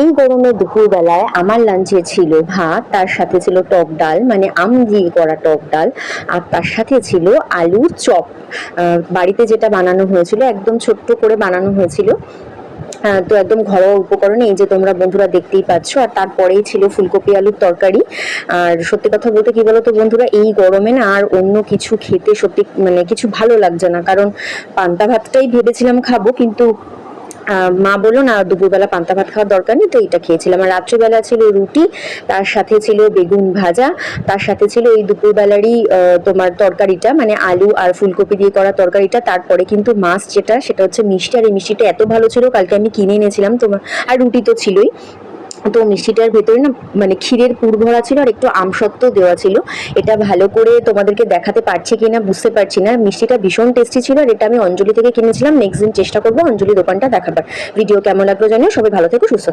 এই গরমে দুপুরবেলায় আমার লাঞ্চে ছিল ভাত, তার সাথে ছিল টক ডাল মানে আম দিয়ে করা টক ডাল, আর তার সাথে ছিল আলুর চপ। বাড়িতে যেটা বানানো হয়েছিল, একদম ছোট্ট করে বানানো হয়েছিল। তো একদম ঘরোয়া উপকরণে, এই যে তোমরা বন্ধুরা দেখতেই পাচ্ছ, আর তারপরেই ছিল ফুলকপি আলুর তরকারি। আর সত্যি কথা বলতে কি বলতো বন্ধুরা, এই গরমে না আর অন্য কিছু খেতে সত্যি মানে কিছু ভালো লাগছে না, কারণ পান্তা ভাতটাই ভেবেছিলাম খাব, কিন্তু মা বলল না দুপুরবেলা পান্তা ভাত খাওয়ার দরকার নেই। তো এটা খেয়েছিলাম। আর রাত্রিবেলা ছিল রুটি, তার সাথে ছিল বেগুন ভাজা, তার সাথে ছিল এই দুপুরবেলারই তোমার তরকারিটা মানে আলু আর ফুলকপি দিয়ে করা তরকারিটা। তারপরে কিন্তু মাছ যেটা, সেটা হচ্ছে মিষ্টি। আর এই মিষ্টিটা এত ভালো ছিল, কালকে আমি কিনে এনেছিলাম তোমার আর রুটি তো ছিলই। তো মিষ্টিটার ভেতরে না মানে ক্ষীরের পুর ভরা ছিল আর একটু আমসত্ব দেওয়া ছিল। এটা ভালো করে তোমাদেরকে দেখাতে পারছি কি না বুঝতে পারছি না। মিষ্টিটা ভীষণ টেস্টি ছিল আর এটা আমি অঞ্জলি থেকে কিনেছিলাম। নেক্সট দিন চেষ্টা করব অঞ্জলি দোকানটা দেখাবার। ভিডিও কেমন লাগল জানিও। সবাই ভালো থেকে, সুস্থ।